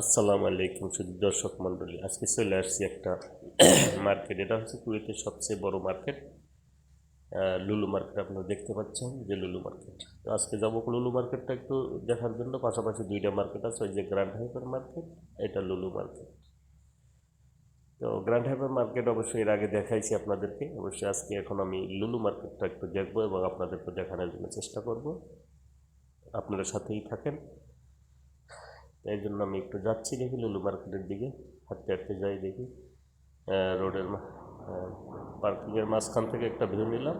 আসসালামু আলাইকুম শুধু দর্শক মণ্ডলী। আজকে চলে আসছি একটা মার্কেট এটা হচ্ছে কুয়েতের সবচেয়ে বড় মার্কেট লুলু মার্কেট আপনারা দেখতে পাচ্ছেন যে লুলু মার্কেট তো আজকে যাব লুলু মার্কেটটা একটু দেখার জন্য। পাশাপাশি দুইটা মার্কেট আছে, ওই যে গ্র্যান্ড হাইপার মার্কেট এটা লুলু মার্কেট তো গ্র্যান্ড হাইপার মার্কেট অবশ্যই এর আগে দেখাইছি আপনাদেরকে। অবশ্যই আজকে এখন আমি লুলু মার্কেটটা একটু দেখব এবং আপনাদেরকে দেখানোর জন্য চেষ্টা করব। আপনারা সাথেই থাকেন। এই জন্য আমি একটু যাচ্ছি দেখি, লুলু মার্কেটের দিকে, হাঁটতে হাঁটতে যাই দেখি। রোডের পার্কিংয়ের মাঝখান থেকে একটা ভিউ নিলাম।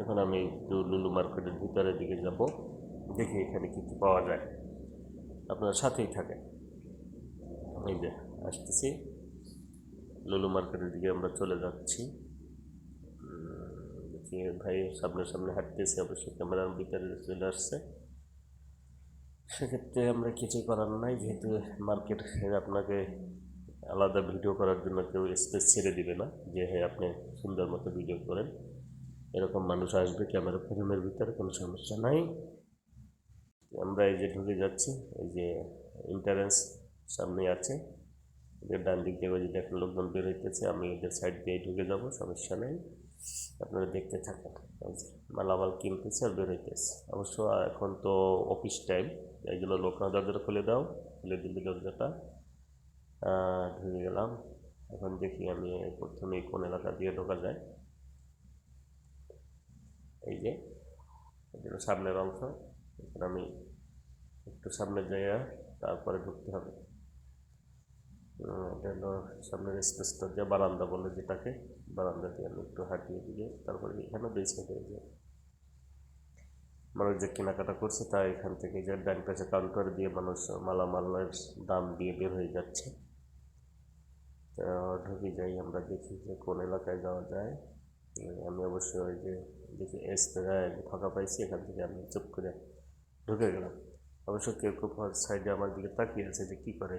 এখন আমি একটু লুলু মার্কেটের ভিতরের দিকে যাব, দেখি এখানে কী কী পাওয়া যায়। আপনার সাথেই থাকে এই যে, আসতেছি। লুলু মার্কেটের দিকে আমরা চলে যাচ্ছি। দেখি ভাই সামনে সামনে হাঁটতেছি, অবশ্যই ক্যামেরার ভিতরে চলে আসছে। সেক্ষেত্রে আমরা কিছু করার নাই, যেহেতু মার্কেট আপনাকে আলাদা ভিডিও করার জন্য কেউ স্পেস ছেড়ে দিবে না, যে হ্যাঁ আপনি সুন্দর মতো ভিডিও করেন। এরকম মানুষ আসবে ক্যামেরা ফ্রেমের ভিতরে কোনো সমস্যা নাই। আমরা এই যে ঢুকে যাচ্ছি, এই যে ইন্টারেন্স সামনে আছে, যে ডান দিক দিয়ে ওই যে দেখেন লোকজন বের হইতেছে, আমি ওদের সাইড দিয়ে ঢুকে যাব, সমস্যা নেই। আপনারা দেখতে থাকেন। মালামাল কিনতেছে আর বের হইতেছে। অবশ্য এখন তো অফিস টাইম এই জন্য লোক না দরজাটা খুলে দাও খুলে দিলে দরজাটা ঢুকে গেলাম এখন দেখি আমি প্রথমে কোন এলাকা দিয়ে ঢোকা যায় এই যে সামনের অংশ এখন আমি একটু সামনে যাইয়া তারপরে ঢুকতে হবে এটা সামনের স্পেসটা যে বারান্দা বলে যেটাকে বারান্দা দিয়ে আমি একটু হাঁটিয়ে দিয়ে তারপরে এখানে দুই সাইডে মানুষ যে কেনাকাটা করছে তা এখান থেকে যে ডান পাশে কাউন্টার দিয়ে মানুষ মালামালের দাম দিয়ে বের হয়ে যাচ্ছে। তো ঢুকে যাই আমরা, দেখি যে কোন এলাকায় যাওয়া যায়। আমি অবশ্যই ওই যে দেখি এস ফাঁকা পাইছি, এখান থেকে আমি চুপ করে ঢুকে গেলাম। অবশ্য কেউ কেউ সাইডে আমার দিকে তাকিয়ে আছে যে কী করে,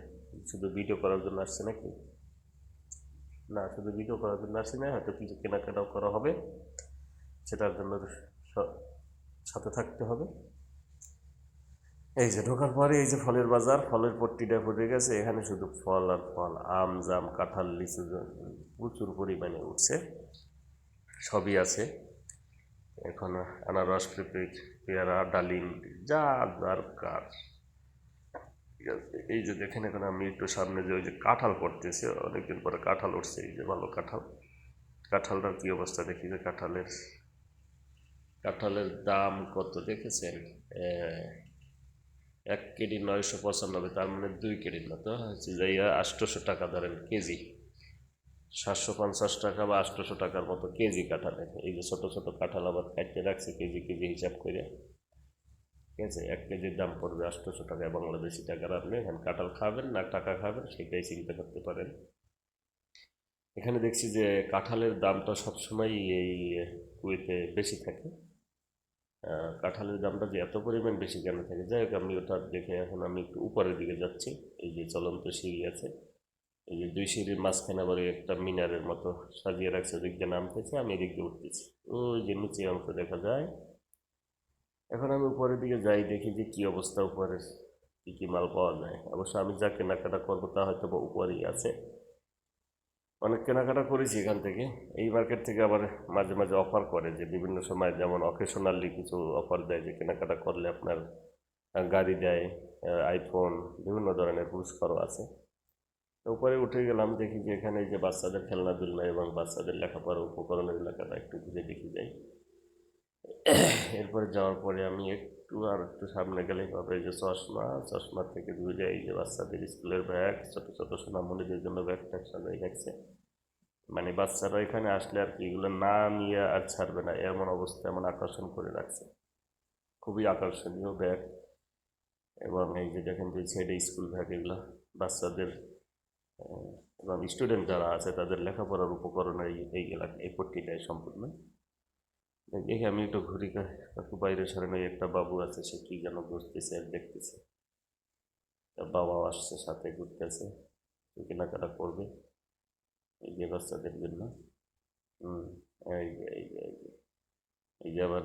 শুধু ভিডিও করার জন্য আসছে নাকি? না, শুধু ভিডিও করার জন্য আসছে না, হয়তো কিছু কেনাকাটাও করা হবে। সেটার জন্য সাথে থাকতে হবে। এই যে ঢোকার পরে এই যে ফলের বাজার, ফলের পট্টিটা ফুটে গেছে। এখানে শুধু ফল আর ফল, আম, জাম, কাঁঠাল, লিচু প্রচুর পরিমাণে উঠছে। সবই আছে। এখন আনারস পেঁপে পেয়ারা, ডালিম, যা দরকার। এই যে দেখেন এখন আমি একটু সামনে যে ওই যে কাঁঠাল করতেছে অনেকদিন পরে কাঁঠাল উঠছে, এই যে ভালো কাঁঠাল। কাঁঠালটার কী অবস্থা দেখি যে কাঁঠালের কাঁঠালের দাম কত দেখেছেন? এক কেজি নয়শো পঁচানব্বই, তার মানে দুই কেজির মতো। হচ্ছে যাইয়া আটশোশো টাকা ধরেন কেজি। সাতশো পঞ্চাশ টাকা বা আটশোশো টাকার মতো কেজি কাঁঠালের এই যে ছোটো ছোটো কাঁঠাল আবার কাটতে রাখছে কেজি কেজি হিসাব করে। ঠিক আছে, এক কেজির দাম পড়বে আটশোশো টাকা বাংলাদেশি টাকার আপনি। এখানে কাঁঠাল খাবেন না টাকা খাবেন সেটাই চিন্তা করতে পারেন। এখানে দেখছি যে কাঁঠালের দামটা সবসময় এই কুয়েতে বেশি থাকে। কাঁঠালের দামটা যে এত পরিমাণ বেশি কেন থাকে যাই হোক আমি ওটা দেখে এখন আমি একটু উপরের দিকে যাচ্ছি। এই যে চলন্ত সিঁড়ি আছে, এই যে দুই সিঁড়ির মাঝখানে আবার একটা মিনারের মতো সাজিয়ে রাখছে ওদিক দিয়ে নামতেছে, আমি এদিক দিয়ে উঠতেছি। ওই যে নিচে অংশ দেখা যায়। এখন আমি উপরের দিকে যাই, দেখি যে কী অবস্থা উপরের, কী কী মাল পাওয়া যায়। অবশ্য আমি যা কেনাকাটা করব তা হয়তো বা উপরেই আছে। অনেক কেনাকাটা করেছি এখান থেকে। এই মার্কেট থেকে আবার মাঝে মাঝে অফার করে যে বিভিন্ন সময় যেমন অকেশনালি কিছু অফার দেয় যে কেনাকাটা করলে আপনার গাড়ি দেয় আইফোন বিভিন্ন ধরনের পুরস্কারও আছে। তো উপরে উঠে গেলাম, দেখি যে এখানে যে বাচ্চাদের খেলনাধুলা এবং বাচ্চাদের লেখাপড়ার উপকরণের এলাকাটা একটু ঘুরে দেখি যাই। এরপরে যাওয়ার পরে আমি একটু আর একটু সামনে গেলে পাবে যে চশমা চশমা থেকে দূরে এই যে বাচ্চাদের স্কুলের ব্যাগ ছোটো ছোটো সোনামণিদের জন্য ব্যাগ ট্যাগ সাজাই রাখছে। মানে বাচ্চারা এখানে আসলে আর কি, এগুলো না নিয়ে আর ছাড়বে না, এমন অবস্থা, এমন আকর্ষণ করে রাখছে। খুবই আকর্ষণীয় ব্যাগ। এবং এই যে দেখেন যে ছেড়ে স্কুল ব্যাগ এগুলো, বাচ্চাদের এবং স্টুডেন্ট যারা আছে, তাদের লেখাপড়ার উপকরণ এই এই এলাকা, এই পট্টিটায় সম্পূর্ণ। দেখি আমি একটু ঘুরি একটু বাইরে সরেন একটা বাবু আছে, সে কি যেন ঘুরতেছে আর দেখতেছে। বাবাও আসছে, সাথে ঘুরতেছে। কেনাকাটা করবে। এই যে বাচ্চাদের জন্য এই যে এই যে আবার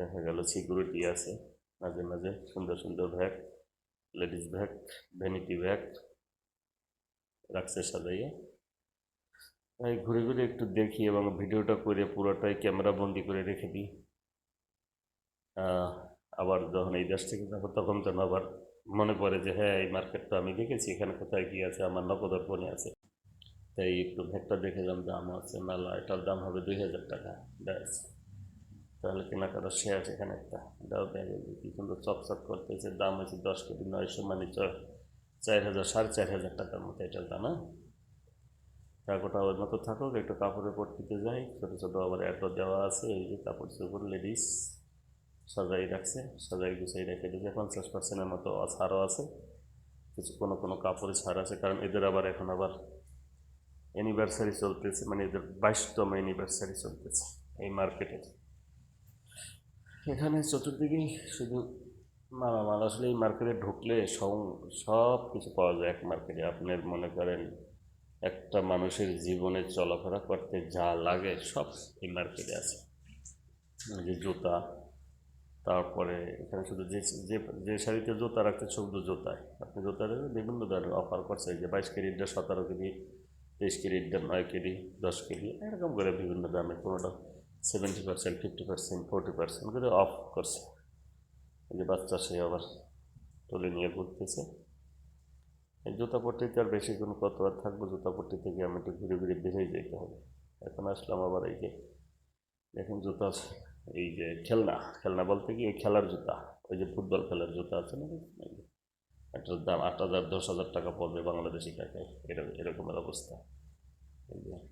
দেখা গেল সিকিউরিটি আছে মাঝে মাঝে সুন্দর সুন্দর bag ladies bag vanity bag রাখছে সাজাইয়া তাই ঘুরে ঘুরে একটু দেখি, এবং ভিডিওটা করে পুরোটাই ক্যামেরা বন্দি করে রেখে দিই। আবার যখন এই দেশ থেকে যাব, তখন যেন আবার মনে পড়ে যে হ্যাঁ এই মার্কেটটা আমি দেখেছি, এখানে কোথায় কী আছে, আমার নগদের ফোনে আছে। তাই একটু ভেটটা দেখলাম দাম আছে, মেলা, এটার দাম হবে দুই হাজার টাকা, ব্যাস। তাহলে কেনাকাটা শেয়ার এখানে একটা। এটাও দেখে কি সুন্দর চকচক করতেছে, দাম হচ্ছে দশ কোটি নয়শো মানে চার হাজার, সাড়ে চার হাজার টাকার মতো এটার দাম হ্যাঁ? টাকাটা ওর মতো থাকুক, একটু কাপড়ের পট্টিতে যাই, ছোটো ছোটো আবার অ্যাটো দেওয়া আছে, এই যে কাপড় চোপড়, লেডিস, সাজাই রাখছে, সাজাই গুছাই রেখে দিয়েছে, পঞ্চাশ পার্সেন্টের মতো ছাড়ও আছে, কিছু কোনো কোনো কাপড়ে ছাড় আছে, কারণ এদের আবার এখন আবার অ্যানিভার্সারি চলতেছে মানে এদের বাইশতম অ্যানিভার্সারি চলতেছে এই মার্কেটের এখানে চতুর্দিকেই শুধু মালামাল, আসলে এই মার্কেটে ঢুকলে সব কিছু পাওয়া যায় এক মার্কেটে আপনার মনে করেন একটা মানুষের জীবনে চলাফেরা করতে যা লাগে সব এই মার্কেটে আছে। যে জুতা, তারপরে এখানে শুধু যে যে যে শাড়িতে জুতা রাখতে শুধু জুতায়। আপনি জুতা বিভিন্ন ধরনের অফার করছে যে বাইশ কেরিটটা সতেরো কেজি তেইশ কেরিটটা নয় কেজি, দশ কেজি, এরকম করে বিভিন্ন দামে কোনোটা seventy percent fifty percent forty percent করে অফ করছে। এই যে বাচ্চা সে আবার তুলে নিয়ে ঘুরতেছে। জুতা পট্টিতে আর বেশিক্ষণ কত আর থাকব জুতা পট্টি থেকে আমি একটু ঘুরে ঘুরে বেরিয়ে যেতে হবে। এখন আসলাম আবার এই যে, দেখেন জুতা এই যে খেলনা খেলনা বলতে কি, এই খেলার জুতা, ওই যে ফুটবল খেলার জুতা আছে না একটার দাম, আট হাজার, দশ হাজার টাকা পড়বে বাংলাদেশি টাকায়। এরকম এরকমের অবস্থা।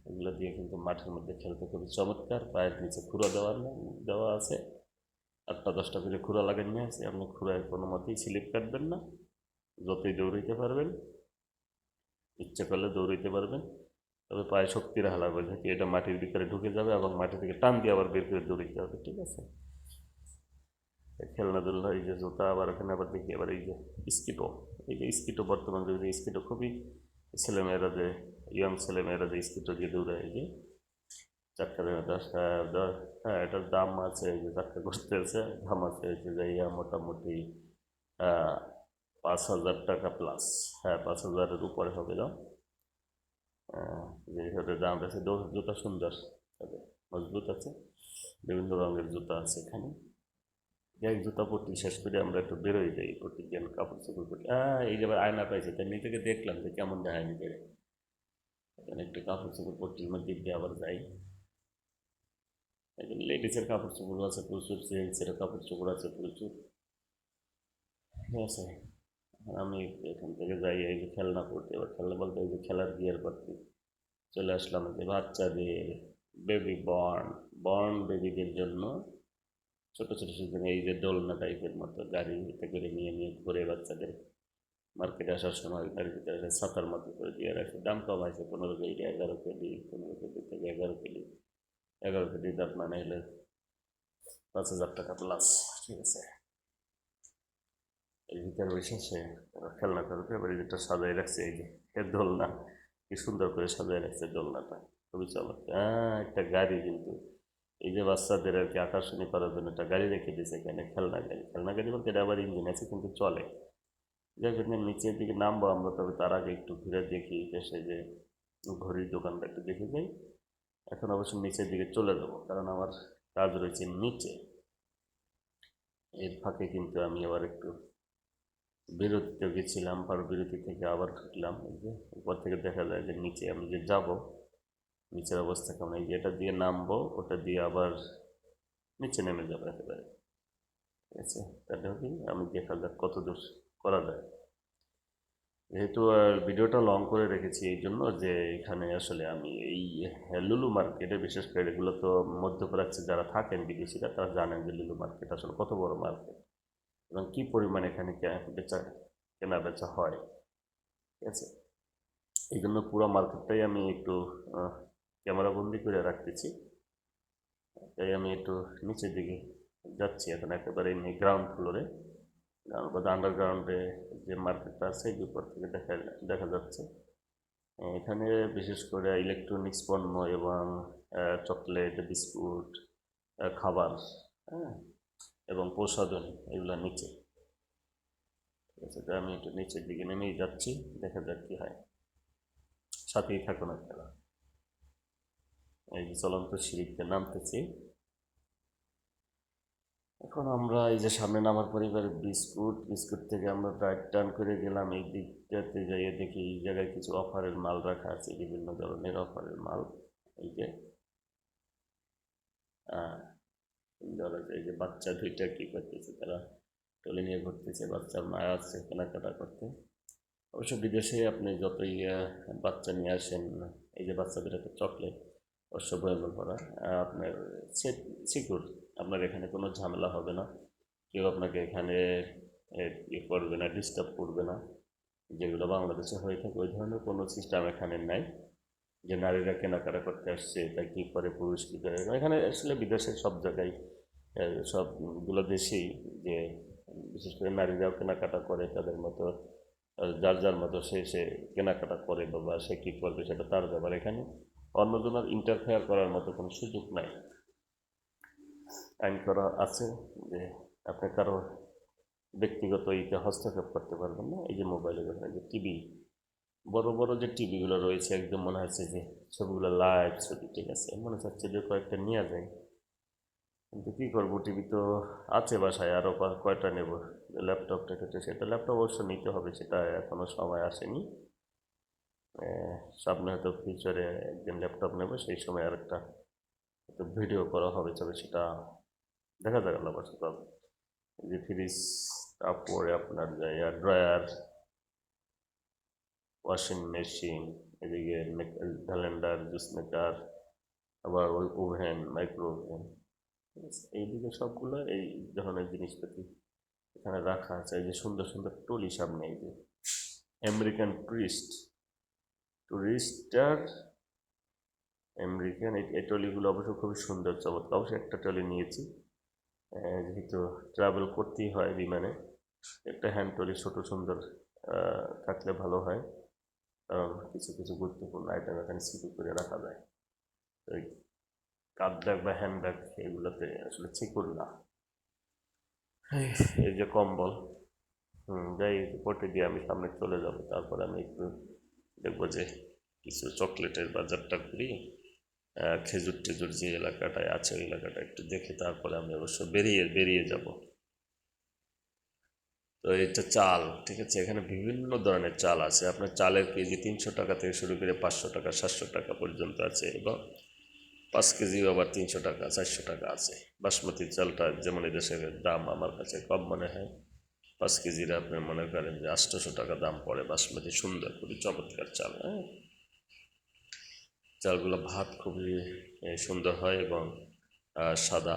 এগুলো দিয়ে কিন্তু মাঠের মধ্যে খেলতে খুবই চমৎকার। পায়ের নিচে খুঁড়া দেওয়ার দেওয়া আছে। আটটা, দশটা করে খুঁড়া লাগাই নিয়ে আছে আপনি খুঁড়ায় কোনো মতেই স্লিপ কাটবেন না। যতই দৌড়াইতে পারবেন, ইচ্ছে করলে দৌড়াইতে পারবেন। তবে পায়ে শক্তির হালা যাতে এটা মাটির ভিতরে ঢুকে যাবে এবং মাটি থেকে টান দিয়ে আবার বের করে দৌড়াইতে হবে, ঠিক আছে? এই এই যে জুতা আবার ওখানে আবার দেখি আবার এই যে স্কিটো এই যে স্কিটো বর্তমান যুগে স্কিটো খুবই ছেলেমেয়েরা যে ইয়ং ছেলেমেয়েরা যে স্কিটো দিয়ে দৌড়ায় যে চারটা দশ হ্যাঁ এটার দাম আছে এই যে চারটা করতে আছে দাম আছে এই যে যাইয়া মোটামুটি পাঁচ হাজার টাকা প্লাস হ্যাঁ পাঁচ হাজারের উপরে হবে দাম যে হিসাবে দাম আছে জুতা সুন্দর। মজবুত আছে। বিভিন্ন রঙের জুতা আছে এখানে। যাই জুতা পট্টি শেষ করে আমরা একটু বেরোই যাই পট্টি জ্ঞান কাপড় চোপড় পট্টি হ্যাঁ এই যে আবার আয়না পাইছে তাই নিজেকে দেখলাম যে কেমন দেখায় নিজের এখানে একটু কাপড় চোপড় পট্টির মধ্যে দিয়ে আবার যাই। এখানে লেডিসের কাপড় চোপড় আছে, প্রচুর জেন্টসের কাপড় চোপড় আছে, প্রচুর। আছে আমি এখান থেকে যাই, এই যে খেলনা করতে এবার খেলনা বলতে এই যে খেলার গিয়ার করতে চলে আসলাম যে বাচ্চাদের বেবি বর্ন বর্ন বেবিদের জন্য ছোটো ছোটো সুযোগ এই যে দোলনা টাইপের মতো গাড়িতে করে নিয়ে নিয়ে ঘুরে বাচ্চাদের মার্কেটে আসার সময় গাড়ির ভিতরে একটা ছাতার মতো করে দিয়ে রাখছে দাম কম আছে পনেরো কেজি, এগারো কেজি, পনেরো কেজি থেকে এগারো কেজি। এগারো কেজি দাম মানে হলে পাঁচ হাজার টাকা প্লাস ঠিক আছে। এই ভিতরে সে খেলনা করবে এবার যেটা সাজাই রাখছে, এই যে এর দোলনা, কি সুন্দর করে সাজাই রাখছে দোলনাটা। খুবই চমৎকার। একটা গাড়ি কিন্তু এই যে বাচ্চাদের আর কি আকর্ষণীয় করার জন্য একটা গাড়ি রেখে দিয়েছে এখানে, খেলনা গাড়ি। খেলনা গাড়ি বলতে এটা আবার ইঞ্জিন আছে কিন্তু চলে। যাই জন্য নিচের দিকে নামবো আমরা, তবে তার আগে একটু ঘুরে দেখি দেশে যে ঘড়ির দোকানটা একটু দেখে যাই। এখন অবশ্য নিচের দিকে চলে যাব, কারণ আমার কাজ রয়েছে নিচে। এর ফাঁকে কিন্তু আমি আবার একটু বিরতিতে গেছিলাম আর বিরতি থেকে আবার ঢুকলাম। এই যে উপর থেকে দেখা যায় যে নিচে আমি যে যাব নিচের অবস্থা কেমন? এই এটা দিয়ে নামবো, ওটা দিয়ে আবার নিচে নেমে যাব একেবারে। ঠিক আছে? তাহলে কি? আমি দেখা যাক কত দূর করা যায়। যেহেতু আর ভিডিওটা লং করে রেখেছি, এই জন্য যে এখানে আসলে আমি এই লুলু মার্কেটে, বিশেষ করে এগুলো তো মধ্যপ্রাচ্যে যারা থাকেন বিদেশিরা, তারা জানেন যে লুলু মার্কেট আসলে কত বড় মার্কেট এবং কী পরিমাণে এখানে বেচা কেনা বেচা হয়। ঠিক আছে? এই জন্য পুরো মার্কেটটাই আমি একটু ক্যামেরা বন্দি করে রাখতেছি। তাই আমি একটু নিচের দিকে যাচ্ছি এখন একেবারে গ্রাউন্ড ফ্লোরে আন্ডারগ্রাউন্ডে যে মার্কেটটা আছে, এই উপর থেকে দেখা দেখা যাচ্ছে। এখানে বিশেষ করে ইলেকট্রনিক্স পণ্য এবং চকলেট বিস্কুট খাবার হ্যাঁ এবং প্রসাধনী এগুলো নিচে। ঠিক আছে আমি একটু নিচের দিকে নেমেই যাচ্ছি, দেখা যাক কী হয়। সাথেই থাকুন আপনারা। এই যে চলন্ত সিঁড়িতে নামতেছি। এখন আমরা এই যে সামনে নামার পরিবার বিস্কুট বিস্কুট থেকে আমরা রাইট টার্ন করে গেলাম। এই দিকটাতে যাইয়ে দেখি এই জায়গায় কিছু অফারের মাল রাখা আছে, বিভিন্ন ধরনের অফারের মাল। এই যে আছে। এই যে বাচ্চা দুইটা কি করতেছে তারা? টলি নিয়ে ঘুরতেছে, বাচ্চার মা আছে কেনাকাটা করতে। অবশ্য বিদেশে আপনি যতই বাচ্চা নিয়ে আসেন, এই যে বাচ্চাদের একটা চকলেট বয়ামল করা আপনার সিকিউর আপনার এখানে কোনো ঝামেলা হবে না। কেউ আপনাকে এখানে ইয়ে করবে না ডিস্টার্ব করবে না। যেগুলো বাংলাদেশে হয়ে থাকে, ওই ধরনের কোনো সিস্টেম এখানে নাই। যে নারীরা কেনাকাটা করতে আসছে তা কী করে, পুরুষ কী করে? এখানে আসলে বিদেশের সব জায়গায় সবগুলো দেশেই যে, বিশেষ করে নারীরাও কেনাকাটা করে, তাদের মতো যার যার মতো সে সে কেনাকাটা করে বা সে কী করবে সেটা তার ব্যাপার এখানে। অন্যজনের ইন্টারফেয়ার করার মতো কোনো সুযোগ নাই। আইন করা আছে যে আপনি কারও ব্যক্তিগত ইতে হস্তক্ষেপ করতে পারবেন না। এই যে মোবাইলের কথা যে টিভি বড় বড় যে টিভিগুলো রয়েছে, একদম মনে হচ্ছে যে ছবিগুলো লাইভ ছবি, ঠিক আছে? মনে হচ্ছে যে কয়েকটা নিয়ে যায়। কিন্তু কী করব টিভি তো আছে বাসায় আরও কয়টা নেব। ল্যাপটপটা কেটে, সেটা ল্যাপটপ অবশ্য নিতে হবে, সেটা এখনও সময় আসেনি। সামনে হয়তো ফিউচারে একদিন ল্যাপটপ নেবে, সেই সময় আরেকটা একটা ভিডিও করা হবে, তবে সেটা দেখা যাক আল্লাহ পাশে যে ফ্রিজ তারপরে আপনার যে এয়ার ড্রায়ার ওয়াশিং মেশিন এদিকে ক্যালেন্ডার জুস মেকার আবার ওই ওভেন মাইক্রো ওভেন এইদিকে সবগুলো এই ধরনের জিনিসপাতি এখানে রাখা আছে। এই যে সুন্দর সুন্দর টলি সামনে এই যে আমেরিকান টুরিস্ট টুরিস্টার আমেরিকান এই ট্রলিগুলো অবশ্য খুবই সুন্দর চমৎকার। অবশ্যই একটা ট্রলি নিয়েছি। যেহেতু ট্রাভেল করতেই হয় বিমানে একটা হ্যান্ড ট্রলি ছোটো সুন্দর থাকলে ভালো হয়। কারণ কিছু কিছু গুরুত্বপূর্ণ আইটেম এখানে সিকিউর করে রাখা যায়। তো কাপ ব্যাগ বা হ্যান্ড ব্যাগ এগুলোতে আসলে সিকিউর না। এই- এই যে কম্বল যাই পটে দিয়ে আমি সামনে চলে যাব তারপর আমি একটু দেখব যে কিছু চকলেটের বাজারটা করি খেজুর টেজুর যে এলাকাটায় আছে ওই এলাকাটা একটু দেখে তারপরে আমি অবশ্য বেরিয়ে বেরিয়ে যাব। তো এটা চাল, ঠিক আছে? এখানে বিভিন্ন ধরনের চাল আছে। আপনার চালের কেজি তিনশো টাকা থেকে শুরু করে পাঁচশো টাকা, সাতশো টাকা পর্যন্ত আছে এবং পাঁচ কেজি আবার তিনশো টাকা, চারশো টাকা আছে। বাসমতি চালটা যেমন এদেশের দাম আমার কাছে কম মনে হয়। পাঁচ কেজির আপনি মনে করেন যে আটশোশো টাকা দাম পড়ে বাসমতি সুন্দর, খুবই চমৎকার চাল হ্যাঁ? চালগুলো ভাত খুবই সুন্দর হয় এবং সাদা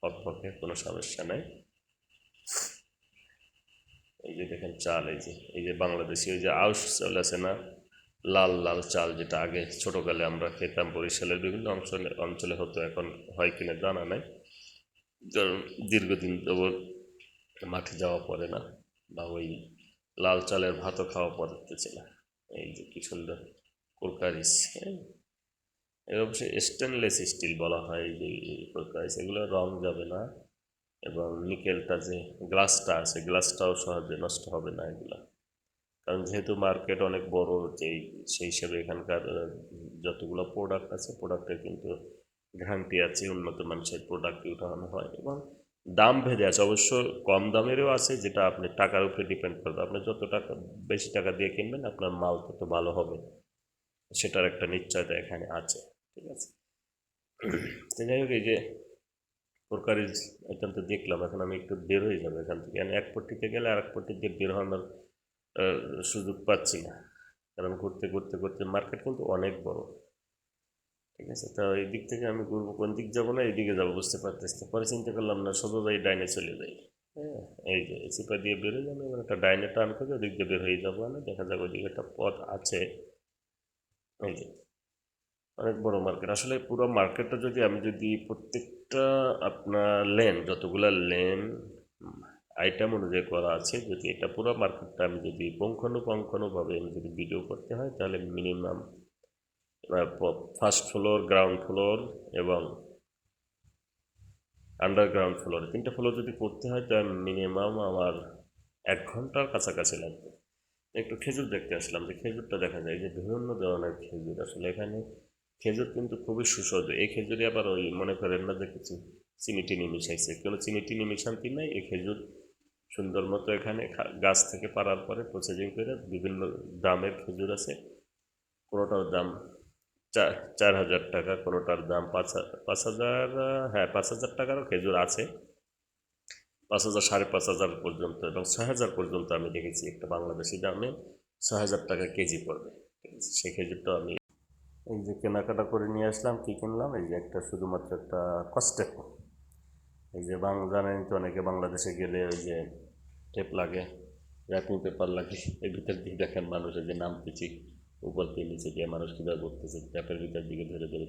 ফকফকে কোনো সমস্যা নেই। এই যে দেখেন চাল, এই যে এই যে বাংলাদেশি, ওই যে আউশ চাল আছে না, লাল লাল চাল যেটা আগে ছোটোকালে আমরা খেতাম বরিশালের বিভিন্ন অঞ্চলে অঞ্চলে হতো, এখন হয় কিনা জানা নাই। কারণ দীর্ঘদিন যাবৎ মাঠে যাওয়া পড়ে না বা ওই লাল চালের ভাতও খাওয়া পড়তেছে না। এই যে কি সুন্দর কোরকারিস হ্যাঁ? এর অবশ্যই স্টেনলেস স্টিল বলা হয় যে কোরকারিস এগুলো রং যাবে না এবং নিকেলটা যে গ্লাসটা আছে গ্লাসটাও সহজে নষ্ট হবে না এগুলো। কারণ যেহেতু মার্কেট অনেক বড়, যেই, সেই হিসেবে এখানকার যতগুলো প্রোডাক্ট আছে প্রোডাক্টের কিন্তু ঘান্টি আছে, উন্নত মানুষের প্রোডাক্ট উঠানো হয় এবং দাম ভেদে আছে। অবশ্য কম দামেরও আছে, যেটা আপনি টাকার উপরে ডিপেন্ড করবে। আপনি যত টাকা, বেশি টাকা দিয়ে কিনবেন, আপনার মাল তত ভালো হবে। সেটার একটা নিশ্চয়তা এখানে আছে, ঠিক আছে? যাই হোক, এই যে তরকারি এখান থেকে দেখলাম, এখন আমি একটু বের হয়ে যাব এখান থেকে। আমি এক পট্টিতে গেলে আর এক পট্টি দিয়ে বের হওয়ার সুযোগ পাচ্ছি না। কারণ ঘুরতে ঘুরতে ঘুরতে মার্কেট কিন্তু অনেক বড়। ঠিক আছে? তো এই দিক থেকে আমি ঘুরবো, কোন দিক যাব না, এইদিকে যাব, বুঝতে পারতেছি। পরে চিন্তা করলাম না সোজা যাই ডাইনে চলে যাই। হ্যাঁ এই যে চিপা দিয়ে বেরোয় যাব, এবার একটা ডাইনে টান করে ওদিক দিয়ে বের হয়ে যাব না দেখা যাবে ওইদিকে একটা পথ আছে। এই যে, অনেক বড় মার্কেট। আসলে পুরো মার্কেটটা যদি আমি যদি প্রত্যেকটা আপনার লেন, যতগুলা লেন, আইটেম অনুযায়ী করা আছে, যদি এটা পুরো মার্কেটটা আমি যদি পুঙ্খানুপুঙ্খানুভাবে আমি যদি ভিডিও করতে হয়, তাহলে minimum first floor ground floor এবং আন্ডারগ্রাউন্ড ফ্লোর তিনটা ফ্লোর যদি করতে হয় তাহলে মিনিমাম আমার এক ঘণ্টার কাছাকাছি লাগবে। একটু খেজুর দেখতে আসলাম, যে খেজুরটা দেখা যায় যে বিভিন্ন ধরনের খেজুর। আসলে এখানে খেজুর কিন্তু খুবই সুস্বাদু। এই খেজুরে আবার ওই মনে করেন না যে কিছু চিনি টিনি মিশাইছে। কোনো চিনি টিনি মিশান্তি নাই এই খেজুর সুন্দর মতো এখানে গাছ থেকে পাড়ার পরে প্রসেসিং করে বিভিন্ন দামের খেজুর আছে। কোনোটার দাম চার চার হাজার টাকা, কোনোটার দাম পাঁচ পাঁচ হাজার হ্যাঁ পাঁচ হাজার টাকারও খেজুর আছে। পাঁচ হাজার, সাড়ে পাঁচ হাজার পর্যন্ত এবং ছয় হাজার পর্যন্ত আমি দেখেছি একটা বাংলাদেশি দামে ছয় হাজার টাকা কেজি পড়বে? সেই খেজুরটা আমি এই যে কেনাকাটা করে নিয়ে আসলাম, কী কিনলাম? এই যে একটা শুধুমাত্র একটা কস্টেপ এই যে বাং জানেন তো অনেকে বাংলাদেশে গেলে ওই যে টেপ লাগে, র্যাপিং পেপার লাগে, এর ভিতর দিয়ে দেখেন মানুষের যে নাম পিচি উপর দিয়ে নিচে গিয়ে মানুষ কীভাবে ঘুরতেছে ক্যাপের ভিতর দিকে ধরে ধরে